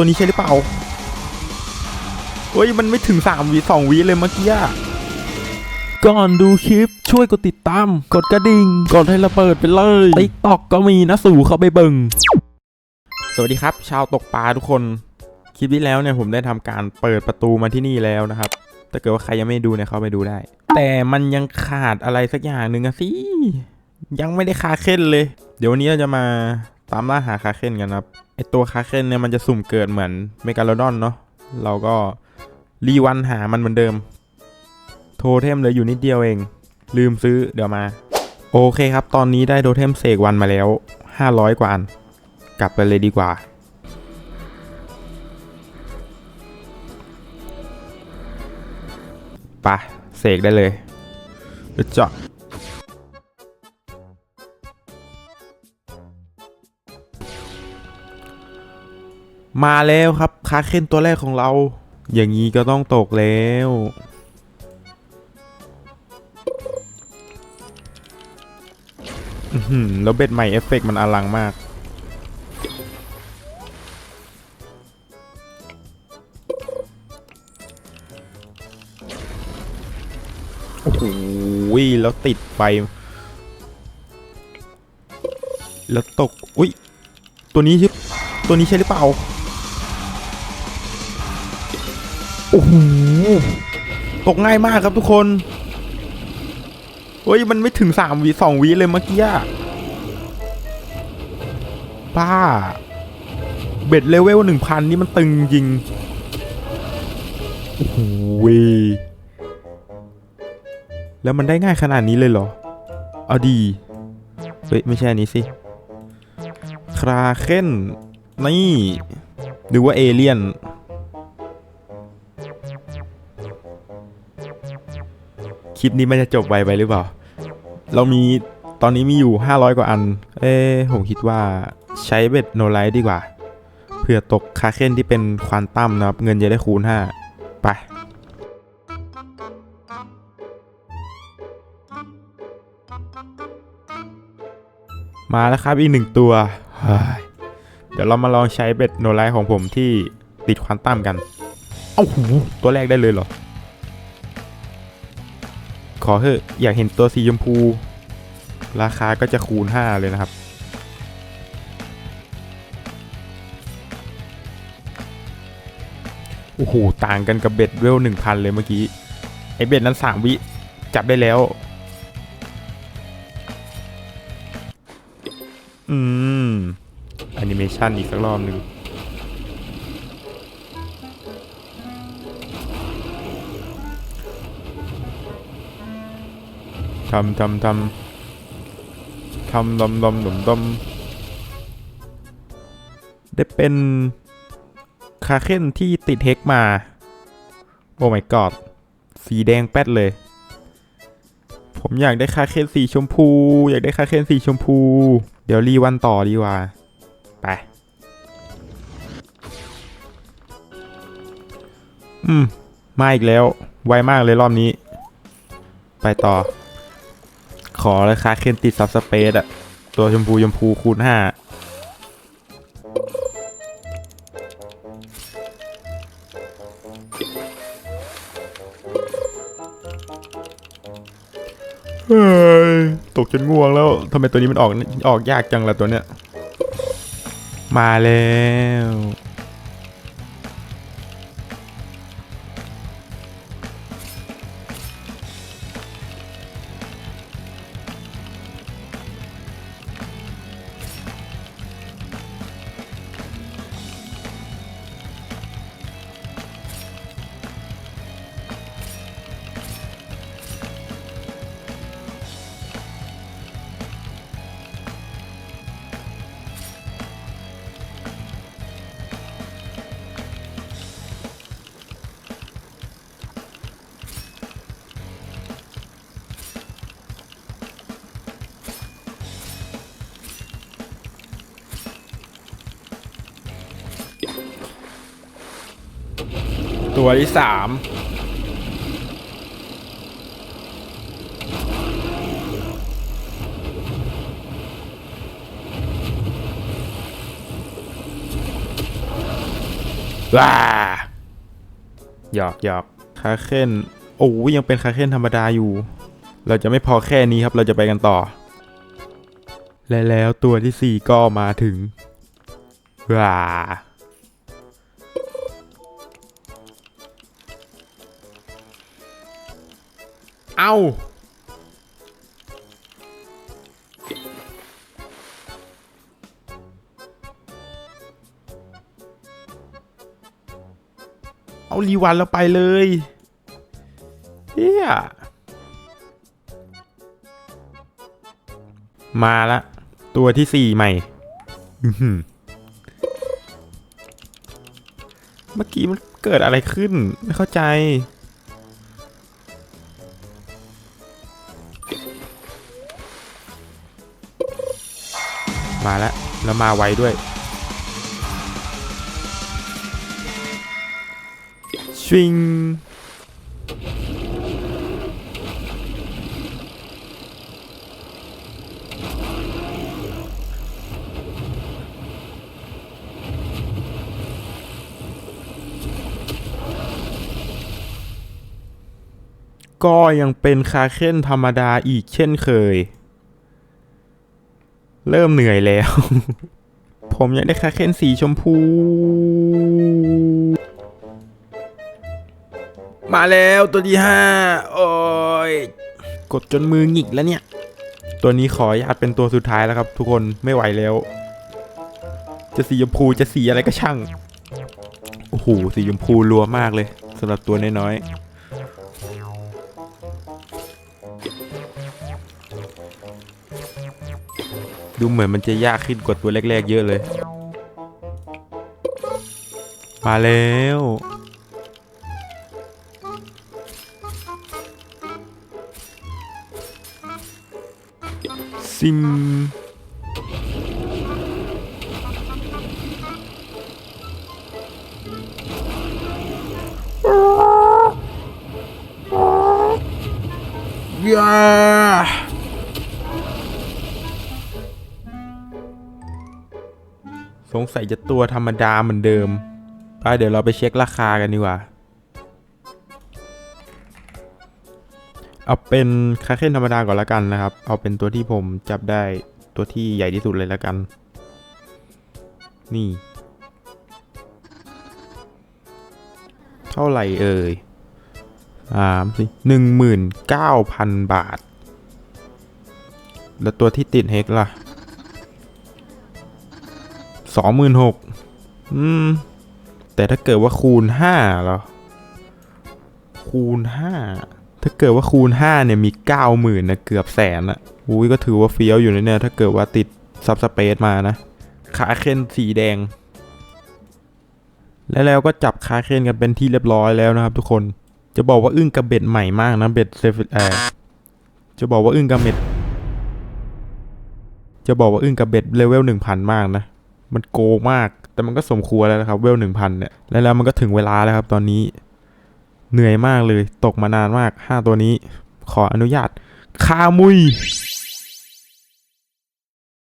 ตัวนี้ใช่หรือเปล่าเฮ้ยมันไม่ถึงสามวิสองวิเลยเมื่อกี้อะก่อนดูคลิปช่วยกดติดตาม กดกระดิ่ง กดให้ระเบิดไปเลยติ๊กตอกก็มีนะสู่เข้าไปเบิ่งสวัสดีครับ ชาวตกปลาทุกคน คลิปที่แล้วเนี่ยผมได้ทำการเปิดประตูมาที่นี่แล้วนะครับถ้าเกิดว่าใครยังไม่ดูเนี่ยเข้าไปดูได้ แต่มันยังขาดอะไรสักอย่างหนึ่งอะสิยังไม่ได้คาเค้นเลย เดี๋ยววันนี้เราจะมา ตามล่าหาคาเค้นกันครับไอตัวคาเค้นเนี่ยมันจะสุ่มเกิดเหมือนเมกาโลดอนเนาะเราก็รีวันหามันเหมือนเดิม โทเทมเหลืออยู่นิดเดียวเอง ลืมซื้อเดี๋ยวมา โอเคครับ ตอนนี้ได้โทเทมเสกวันมาแล้ว 500 กว่าอัน กลับไปเลยดีกว่าปะเสกได้เลยเจาะ มาแล้วครับคาเคนตัวแรกของเรา อย่างนี้ก็ต้องตกแล้วอื้อหือแล้วเบ็ดใหม่เอฟเฟกต์มันอลังมาก โอ้โหแล้วติดไป แล้วตก อุ้ย ตัวนี้ใช่ตัวนี้ใช่หรือเปล่า โอ้โหตกง่ายมากครับทุกคนเฮ้ยมันไม่ถึงสามวิสองวิเลยเมื่อกี้บ้า เบ็ดเลเวลหนึ่งพันนี่มันตึงจริงโอ้โหแล้วมันได้ง่ายขนาดนี้เลยเหรอ เอาดี เฮ้ย ไม่ใช่อันนี้สิ คราเคนนี่หรือว่าเอเลียน คลิปนี้มันจะจบไวไปหรือเปล่า เรามีตอนนี้มีอยู่ 500 กว่าอัน เอ้ผมคิดว่าใช้เบ็ดโนไลท์ดีกว่า เผื่อตกคาเคนที่เป็นควานตัมนะครับ เงินจะได้คูณ 5 ไปมาแล้วครับอีกหนึ่งตัว เดี๋ยวเรามาลองใช้เบ็ดโนไลท์ของผมที่ติดควานตัมกัน เอ้าหูตัวแรกได้เลยเหรอ อเถอะอยากเห็นตัวสีชมพู ราคาก็จะคูณ 5 เลยนะครับ โอ้โห ต่างกันกับเบ็ดเวลหนึ่งพันเลยเมื่อกี้ ไอเบ็ดนั้น 3 วิ จับได้แล้ว อืมแอนิเมชันอีกสักรอบหนึ่ง ทำทำทำทำดมดมดมดมได้เป็นคาเคนที่ติดเฮกมา โอ้ my god สีแดงแป๊ดเลย ผมอยากได้คาเคนสีชมพู อยากได้คาเคนสีชมพู เดี๋ยวรีวันต่อดีกว่า ไป อืม มาอีกแล้ว ไวมากเลยรอบนี้ ไปต่อ อเลยคาเคนติดซับสเปซอะตัวชมพูชมพูคูณห้าเฮ้ยตกจนง่วงแล้วทำไมตัวนี้มันออกออกยากจังล่ะตัวเนี้ย มาแล้ว ตัวที่สามว้าหยอกหยอกคาเคนโอ้ยยังเป็นคาเคนธรรมดาอยู่ เราจะไม่พอแค่นี้ครับเราจะไปกันต่อ และแล้วตัวที่สี่ก็มาถึงว้า เอาเอารีวันแล้วไปเลยเฮียมาละ ตัวที่สี่ใหม่ เมื่อกี้มันเกิดอะไรขึ้น ไม่เข้าใจ มาแล้ว แล้วมาไวด้วยชิงก็ยังเป็นคาเค้นธรรมดาอีกเช่นเคย เริ่มเหนื่อยแล้ว ผมอยากได้คาเคนสีชมพู มาแล้วตัวที่ห้าโอ้ย กดจนมือหงิกแล้วเนี่ย ตัวนี้ขออนุญาตเป็นตัวสุดท้ายแล้วครับ ทุกคนไม่ไหวแล้ว จะสีชมพูจะสีอะไรก็ช่าง โอ้โหสีชมพูรัวมากเลยสำหรับตัวน้อยๆ ดูเหมือนมันจะยากขึ้นกว่าตัวแรกๆ เยอะเลย มาแล้ว ซิมย สงสัยจะตัวธรรมดาเหมือนเดิมไปเดี๋ยวเราไปเช็คราคากันดีกว่า เอาเป็นคาเคนธรรมดาก่อนละกันนะครับ เอาเป็นตัวที่ผมจับได้ตัวที่ใหญ่ที่สุดเลยละกัน นี่ เท่าไหร่เอ่ยสามสิหนึ่งหมื่นเก้าพันบาท แล้วตัวที่ติดเฮกล่ะ สองหมื่นหกอืม แต่ถ้าเกิดว่าคูณห้าเหรอ คูณห้า ถ้าเกิดว่าคูณ5เนี่ยมี90,000นนะเกือบแสนอะอุ้ยก็ถือว่าเฟี้ยวอยู่นะเนี่ย ถ้าเกิดว่าติดซับสเปซมานะคาเคนสีแดง และแล้วก็จับคาเคนกันเป็นที่เรียบร้อยแล้วนะครับทุกคน จะบอกว่าอึ้งกับเบ็ดใหม่มากนะเบ็ดเซฟเออจะบอกว่าอึ้งกับเบ็ดจะบอกว่าอึ้งกับเบ็ดเลเวล1,000มากนะ มันโกงมาก แต่มันก็สมควรแล้วนะครับ เวลหนึ่งพันเนี่ย และแล้วมันก็ถึงเวลาแล้วครับ ตอนนี้ เหนื่อยมากเลย ตกมานานมากห้าตัวนี้ ขออนุญาตคามุย